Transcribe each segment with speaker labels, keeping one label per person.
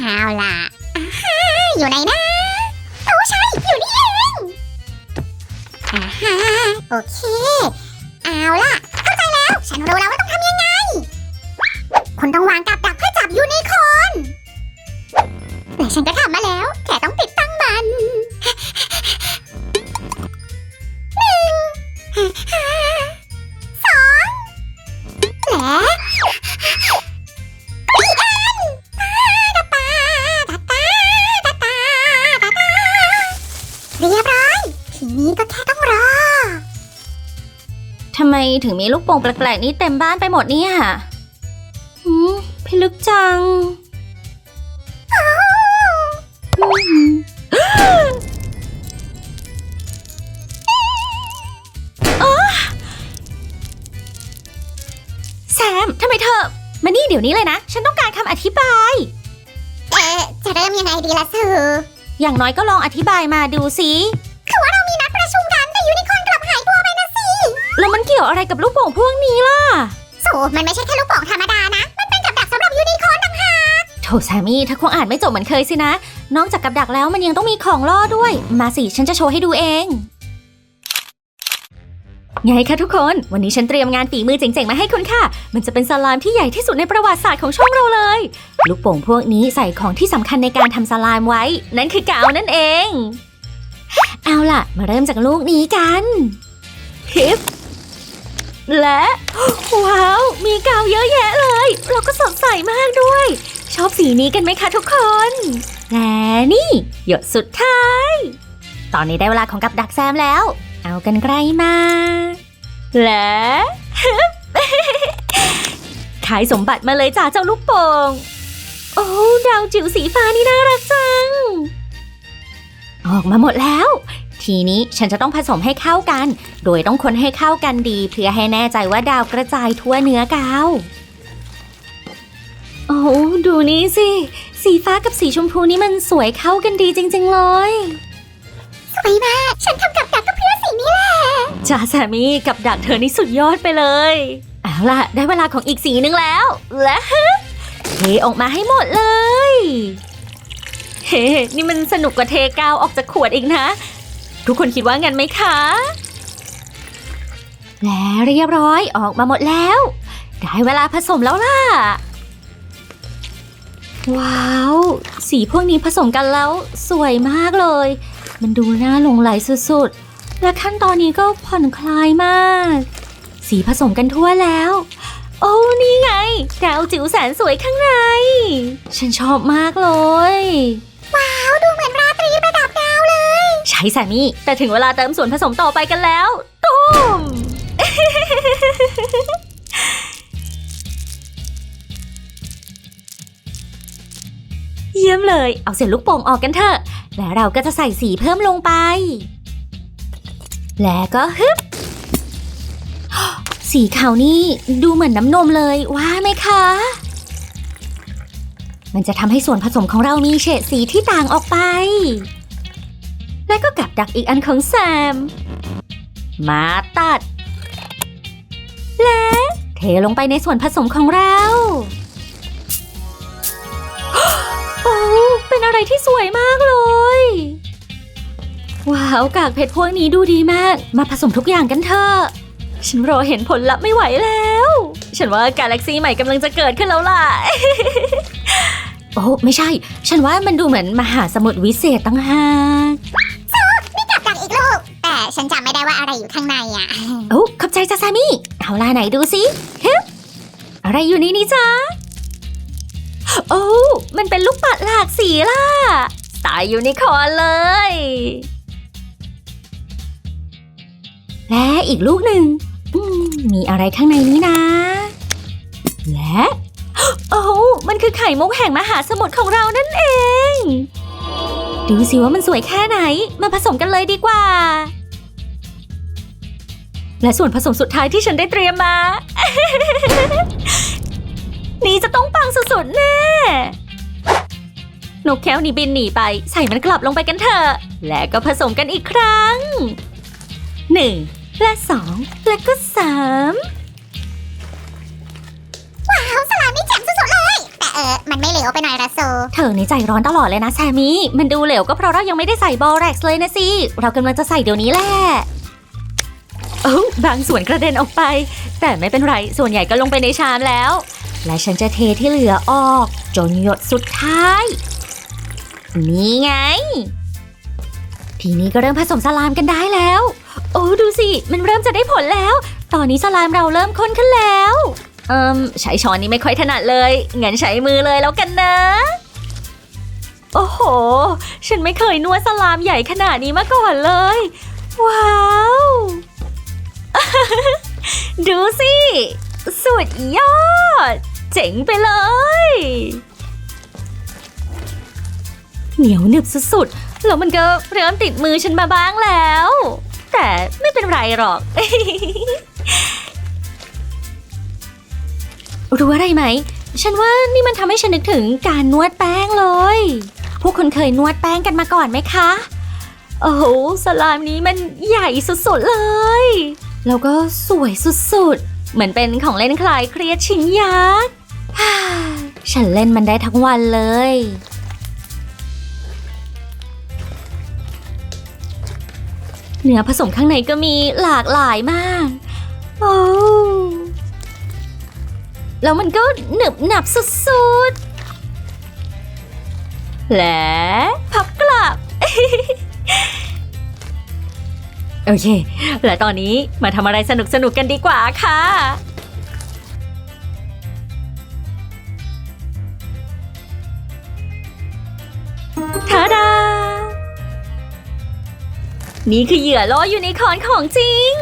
Speaker 1: เอาล่ะอยู่ไหนนะโอ้ชัยอยู่นี่เองอ่าฮโอเค เอาล่ะ เข้าใจแล้ว ฉันรู้แล้วว่าต้องทำยังไง คุณต้องวางกับดักเพื่อจับยูนิคอร์นแต่ฉันก็ทำมาแล้ว แค่ต้องติดตั้งมันหนึ่งสองและ
Speaker 2: ถึงมีลูกโป่งแปลกๆนี้เต็มบ้านไปหมดเนี่ยหืมพิลึกจังอืมอ๊ะแซมทำไมเธอ มานี่เดี๋ยวนี้เลยนะ ฉันต้องการคำอธิบาย
Speaker 1: เอ๊ะ จะเริ่มยังไงดีล่ะสือ
Speaker 2: อย่างน้อยก็ลองอธิบายมาดูสิ
Speaker 1: แล้ว
Speaker 2: มันเกี่ยวอะไรกับลูกโป่งพวกนี้ล่ะ
Speaker 1: สูมันไม่ใช่แค่ลูกโป่งธรรมดานะ มันเป็นกับดักสำหรับยูนิคอร์นต่างหาก
Speaker 2: โถแซมมี่เธอคงอ่านไม่จบเหมือนเคยสินะ นอกจากกับดักแล้วมันยังต้องมีของล่อด้วย มาสิฉันจะโชว์ให้ดูเอง ไงคะทุกคน วันนี้ฉันเตรียมงานฝีมือเจ๋งๆมาให้คุณค่ะ มันจะเป็นสลามที่ใหญ่ที่สุดในประวัติศาสตร์ของช่องเราเลย ลูกโป่งพวกนี้ใส่ของที่สำคัญในการทำสลามไว้ นั่นคือกาวนั่นเอง เอาล่ะ มาเริ่มจากลูกนี้กันฮิป และ ว้าว มีกาวเยอะแยะเลยแล้วก็สดใสมากด้วย ชอบสีนี้กันไหมคะทุกคน และนี่ หยดสุดท้าย ตอนนี้ได้เวลาของกับดักแซมแล้ว เอากันไกลมา และ ขายสมบัติมาเลยจ้าเจ้าลูกโป่งโอ้ดาวจิ๋วสีฟ้านี่น่ารักจัง ออกมาหมดแล้ว ทีนี้ฉันจะต้องผสมให้เข้ากัน โดยต้องคนให้เข้ากันดี เพื่อให้แน่ใจว่าดาวกระจายทั่วเนื้อกาว โอ้โหดูนี่สิ สีฟ้ากับสีชมพูนี่มันสวยเข้ากันดีจริง ๆ เลย
Speaker 1: สวยมาก ฉันทำกับดักก็เพื่อสีนี้แหละ
Speaker 2: จ้าแซมมี่กับดักเธอนี่สุดยอดไปเลยเอาล่ะ ได้เวลาของอีกสีหนึงแล้ว และเทออกมาให้หมดเลย เฮ้ นี่มันสนุกกว่าเทกาวออกจากขวดอีกนะ ทุกคนคิดว่างั้นไหมคะ และเรียบร้อยออกมาหมดแล้ว ได้เวลาผสมแล้วล่ะ ว้าว สีพวกนี้ผสมกันแล้วสวยมากเลย มันดูน่าหลงไหลสุดๆ และขั้นตอนนี้ก็ผ่อนคลายมาก สีผสมกันทั่วแล้ว โอ้นี่ไง ดาวจิ๋วแสนสวยข้างใน ฉันชอบมากเลย
Speaker 1: ว้าว ดูเหมือน
Speaker 2: ช่สามีแต่ถึงเวลาเติมส่วนผสมต่อไปกันแล้วตุ้มเยี่ยมเลย เอาเศษลูกโป่งออกกันเถอะ แล้วเราก็จะใส่สีเพิ่มลงไป แล้วก็ฮึบ สีขาวนี่ดูเหมือนน้ำนมเลยว่าไหมคะ มันจะทำให้ส่วนผสมของเรามีเฉดสีที่ต่างออกไป และก็กับดักอีกอันของแซม มาตัด และเทลงไปในส่วนผสมของเรา โอ้เป็นอะไรที่สวยมากเลย ว้าวกากเพชรพวกนี้ดูดีมาก มาผสมทุกอย่างกันเถอะฉันรอเห็นผลลัพธ์ไม่ไหวแล้ว ฉันว่ากาแล็กซี่ใหม่กำลังจะเกิดขึ้นแล้วล่ะ โอ้ไม่ใช่ ฉันว่ามันดูเหมือนมหาสมุทรวิเศษตั้งหาก
Speaker 1: ฉันจำไม่ได้ว่าอะไรอยู่ข้างในอะ
Speaker 2: โอ้ขอบใจจ้าแซมมี่เอาล่ะไหนดูสิฮึบอะไรอยู่ในนี้จ๊ะโอ้มันเป็นลูกปัดหลากสีล่ะสไตล์ยูนิคอร์นเลย และอีกลูกหนึ่งมีอะไรข้างในนี้นะ และ โอ้มันคือไข่มุกแห่งมหาสมุทรของเรานั่นเอง ดูสิว่ามันสวยแค่ไหน มาผสมกันเลยดีกว่า และส่วนผสมสุดท้ายที่ฉันได้เตรียมมา นี่จะต้องปังสุดๆแน่ นกแก้วนี่บินหนีไป ใส่มันกลับลงไปกันเถอะ และก็ผสมกันอีกครั้ง หนึ่ง และสอง และก็สาม
Speaker 1: ว้าวสลามนี่แจ่มสุดๆเลย แต่เออ มันไม่เหลวไปหน่อยละโซ
Speaker 2: เธอนี่ใจร้อนตลอดเลยนะแซมมี่มันดูเหลวก็เพราะเรายังไม่ได้ใส่บอแร็กซ์เลยนะสิ เรากำลังจะใส่เดี๋ยวนี้แหละ โอ้าบางส่วนกระเด็นออกไป แต่ไม่เป็นไร ส่วนใหญ่ก็ลงไปในชามแล้ว และฉันจะเทที่เหลือออก จนหยดสุดท้าย นี่ไง ทีนี้ก็เริ่มผสมสลามกันได้แล้ว โอ้ดูสิ มันเริ่มจะได้ผลแล้ว ตอนนี้สลามเราเริ่มข้นขึ้นแล้วเอิมใช้ช้อนนี้ไม่ค่อยถนัดเลย งั้นใช้มือเลยแล้วกันนะ โอ้โห ฉันไม่เคยนวดสลามใหญ่ขนาดนี้มาก่อนเลย ว้าว ดูสิ สุดยอด เจ๋งไปเลย เหนียวหนึบสุดๆ แล้วมันก็เริ่มติดมือฉันมาบ้างแล้ว แต่ไม่เป็นไรหรอก รู้อะไรไหม ฉันว่านี่มันทำให้ฉันนึกถึงการนวดแป้งเลย พวกคุณเคยนวดแป้งกันมาก่อนไหมคะ โอ้โห สลามนี้มันใหญ่สุดๆเลย แล้วก็สวยสุดๆ เหมือนเป็นของเล่นคลายเครียดชิ้นยักษ์ฉันเล่นมันได้ทั้งวันเลย เนื้อผสมข้างในก็มีหลากหลายมาก โอ้แล้วมันก็หนึบหนับสุดๆ และพับกลับ โอเค และตอนนี้มาทำอะไรสนุกๆกันดีกว่าค่ะ ทาดา นี่คือเหยื่อล่อยูนิคอร์นของจริง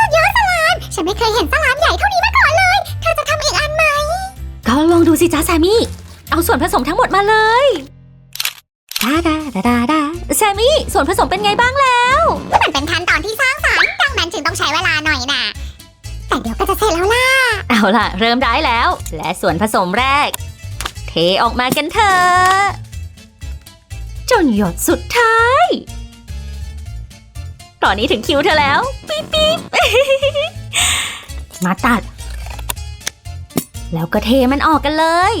Speaker 1: สุดยอดสลามฉันไม่เคยเห็นสลามใหญ่เท่านี้มาก่อนเลย เธอจะทำอีกอันไหม
Speaker 2: ก็ลองดูสิจ้าแซมมี่ เอาส่วนผสมทั้งหมดมาเลย ดาดาดาดาดาแซมมี่ส่วนผสมเป็นไงบ้างแล้ว
Speaker 1: มันเป็นขั้นตอนที่สร้างสรรค์ดังนั้นจึงต้องใช้เวลาหน่อยน่ะแต่เดี๋ยวก็จะเสร็จแล้วล่ะ
Speaker 2: เอาล่ะ เริ่มได้แล้ว และส่วนผสมแรก เทออกมากันเถอะจนหยดสุดท้าย ตอนนี้ถึงคิวเธอแล้ว ปิ๊บปิ๊บมาตัด แล้วก็เทมันออกกันเลย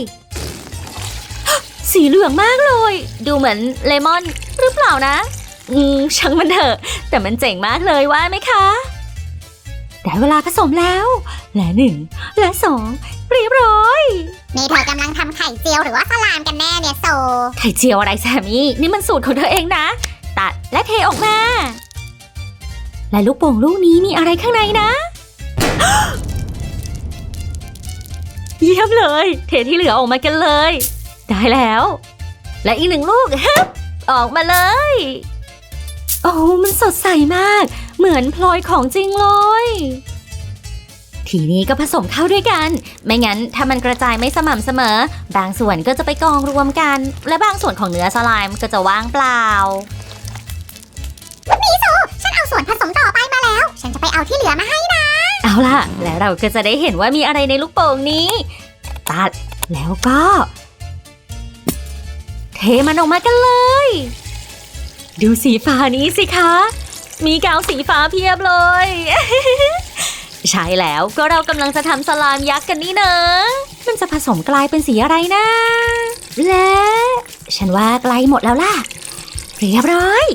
Speaker 2: สีเหลืองมากเลย ดูเหมือนเลมอนหรือเปล่านะ อืมช่างมันเถอะ แต่มันเจ๋งมากเลยว่าไหมคะได้เวลาผสมแล้ว และหนึ่งและสองเรียบร้อย
Speaker 1: นี่เธอกำลังทำไข่เจียวหรือว่าสลามกันแน่เนี่ยโซ
Speaker 2: ไข่เจียวอะไรแซมมี่นี่มันสูตรของเธอเองนะ ตัดและเทออกมา และลูกโป่งลูกนี้มีอะไรข้างในนะ เยี่ยมเลย เทที่เหลือออกมากันเลย ได้แล้ว และอีกหนึ่งลูกฮึบออกมาเลย โอ้มันสดใสมาก เหมือนพลอยของจริงเลย ทีนี้ก็ผสมเข้าด้วยกัน ไม่งั้นถ้ามันกระจายไม่สม่ำเสมอ บางส่วนก็จะไปกองรวมกัน และบางส่วนของเนื้อสไลม์ก็จะว่างเปล่า
Speaker 1: ฉันเอาส่วนผสมต่อไปมาแล้ว ฉันจะไปเอาที่เหลือมาให้นะ
Speaker 2: เอาล่ะ แล้วเราก็จะได้เห็นว่ามีอะไรในลูกโป่งนี้ ตัดแล้วก็ เทมันออกมากันเลย ดูสีฟ้านี้สิคะ มีกาวสีฟ้าเพียบเลย ใช่แล้วก็เรากำลังจะทำสลามยักษ์กันนี่เนอะมันจะผสมกลายเป็นสีอะไรนะ และ ฉันว่าใกล้หมดแล้วล่ะ เรียบร้อย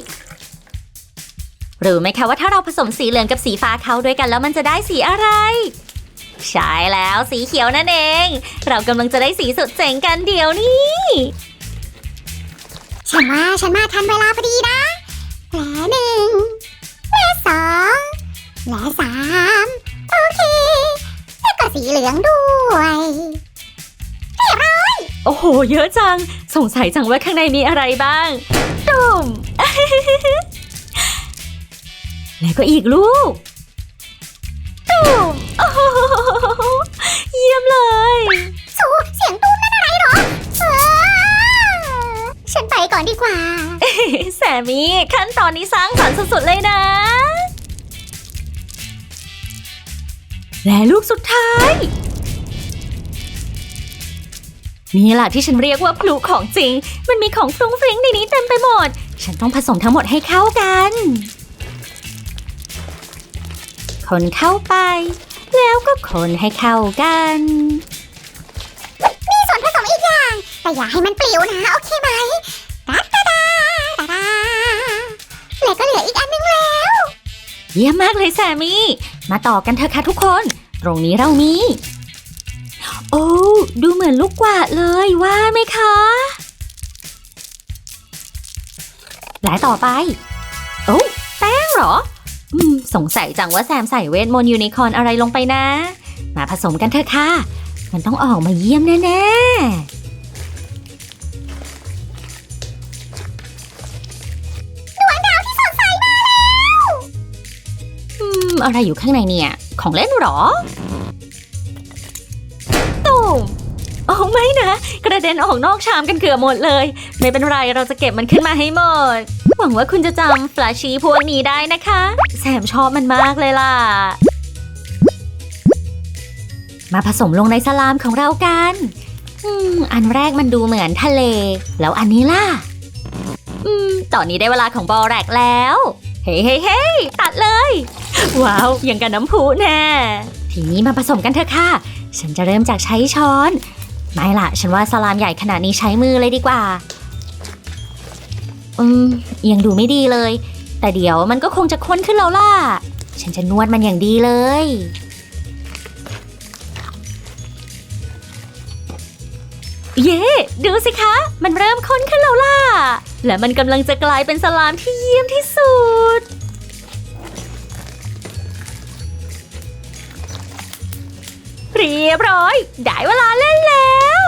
Speaker 2: รู้ไหมคะว่าถ้าเราผสมสีเหลืองกับสีฟ้าเข้าด้วยกันแล้วมันจะได้สีอะไร ใช่แล้วสีเขียวนั่นเอง เรากำลังจะได้สีสุดเจ๋งกันเดี๋ยวนี้
Speaker 1: ฉันว่าฉันมาทันเวลาพอดีนะและหนึ่งและสองและสามโอเค แล้วก็สีเหลืองด้วย
Speaker 2: โอ้โห เยอะจัง สงสัยจังว่าข้างในมีอะไรบ้างตุ่ม แล้วก็อีกลูกตุ่มโอ้โหเยี่ยมเลย
Speaker 1: ก่อนดีกว่า
Speaker 2: แสมี่ขั้นตอนนี้สร้างสรรค์สุดๆเลยนะ และลูกสุดท้าย นี่แหละที่ฉันเรียกว่าพลุของจริง มันมีของฟรุ้งฟริ้งในนี้เต็มไปหมด ฉันต้องผสมทั้งหมดให้เข้ากัน คนเข้าไป แล้วก็คนให้เข้ากัน
Speaker 1: มีส่วนผสมอีกอย่าง แต่อย่าให้มันปลิวนะ โอเคไหม เหลืออีกอันนึงแล้ว
Speaker 2: เยี่ยมมากเลยแซมมี่ มาต่อกันเถอะค่ะทุกคน ตรงนี้เรามี โอ้ ดูเหมือนลูกกวาดเลยว่าไหมคะ และต่อไป โอ้แป้งเหรอ อืม สงสัยจังว่าแซมใส่เวทมนต์ยูนิคอร์นอะไรลงไปนะ มาผสมกันเถอะค่ะ มันต้องออกมาเยี่ยมแน่ๆ อะไรอยู่ข้างในเนี่ย ของเล่นหรอตูมโอ้ไม่นะ กระเด็นออกนอกชามกันเกือบหมดเลย ไม่เป็นไรเราจะเก็บมันขึ้นมาให้หมด หวังว่าคุณจะจำฟลาชีพวกนี้ได้นะคะ แซมชอบมันมากเลยล่ะ มาผสมลงในสลามของเรากันอืมอันแรกมันดูเหมือนทะเล แล้วอันนี้ล่ะ อืม ตอนนี้ได้เวลาของบอแรกแล้ว เฮ้เฮ้เฮ้ตัดเลย ว้าวยังกับน้ำพุแน่ ทีนี้มาผสมกันเถอะค่ะ ฉันจะเริ่มจากใช้ช้อน ไม่ล่ะฉันว่าสลามใหญ่ขนาดนี้ใช้มือเลยดีกว่า อืม ยังดูไม่ดีเลย แต่เดี๋ยวมันก็คงจะข้นขึ้นแล้วล่ะ ฉันจะนวดมันอย่างดีเลย เย้ ดูสิคะ มันเริ่มข้นขึ้นแล้วล่ะ และมันกำลังจะกลายเป็นสลามที่เยี่ยมที่สุด เรียบร้อย ได้เวลาเล่นแล้ว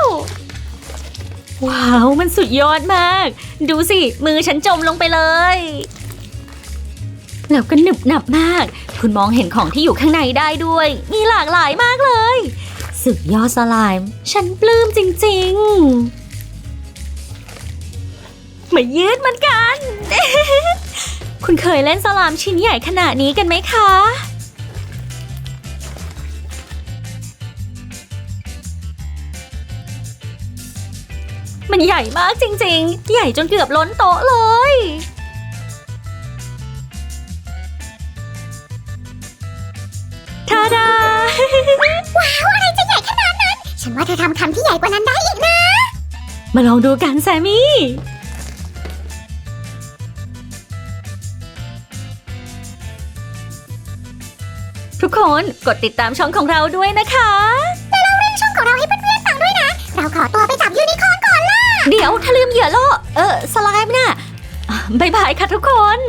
Speaker 2: ว้าว มันสุดยอดมาก ดูสิ มือฉันจมลงไปเลย แล้วก็หนึบหนับมาก คุณมองเห็นของที่อยู่ข้างในได้ด้วย มีหลากหลายมากเลย สุดยอดสไลม์ ฉันปลื้มจริง ๆ มายืดมันกัน คุณเคยเล่นสลามชิ้นใหญ่ขนาดนี้กันไหมคะ มันใหญ่มากจริงๆ ใหญ่จนเกือบล้นโต๊ะเลย ทาดา
Speaker 1: ว้าวอะไรจะใหญ่ขนาดนั้น ฉันว่าเธอทำคำที่ใหญ่กว่านั้นได้อีกนะ
Speaker 2: มาลองดูกันแซมมี่ ทุกคนกดติดตามช่องของเราด้วยนะคะ
Speaker 1: ช่องของเราให้เพื่อนๆฟังด้วยนะ เราขอตัวไปจับยูนิคอร์นก่อนละ
Speaker 2: เดี๋ยวถ้าลืมเหยื่อโลเออสไลม์เนี่ยบายบายค่ะทุกคน